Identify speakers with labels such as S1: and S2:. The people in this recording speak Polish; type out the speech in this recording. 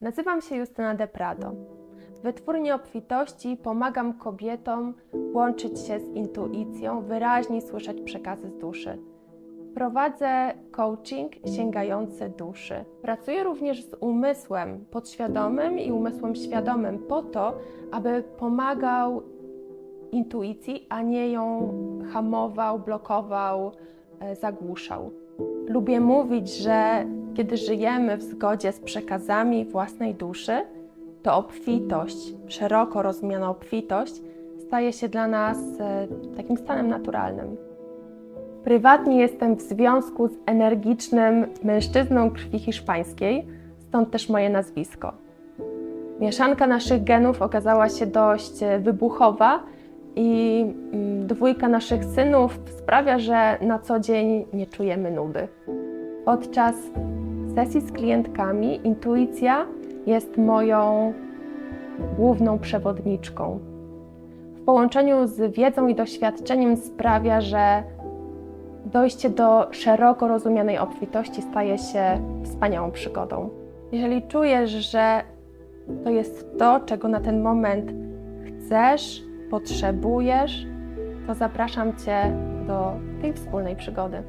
S1: Nazywam się Justyna De Prado. W Wytwórni Obfitości pomagam kobietom łączyć się z intuicją, wyraźniej słyszeć przekazy z duszy. Prowadzę coaching sięgający duszy. Pracuję również z umysłem podświadomym i umysłem świadomym po to, aby pomagał intuicji, a nie ją hamował, blokował, e, zagłuszał. Lubię mówić, że kiedy żyjemy w zgodzie z przekazami własnej duszy, to obfitość, szeroko rozumiana obfitość, staje się dla nas e, takim stanem naturalnym. Prywatnie jestem w związku z energicznym mężczyzną krwi hiszpańskiej, stąd też moje nazwisko. Mieszanka naszych genów okazała się dość e, wybuchowa i mm, dwójka naszych synów sprawia, że na co dzień nie czujemy nudy. Podczas sesji z klientkami intuicja jest moją główną przewodniczką. W połączeniu z wiedzą i doświadczeniem sprawia, że dojście do szeroko rozumianej obfitości staje się wspaniałą przygodą. Jeżeli czujesz, że to jest to, czego na ten moment chcesz, potrzebujesz, to zapraszam Cię do tej wspólnej przygody.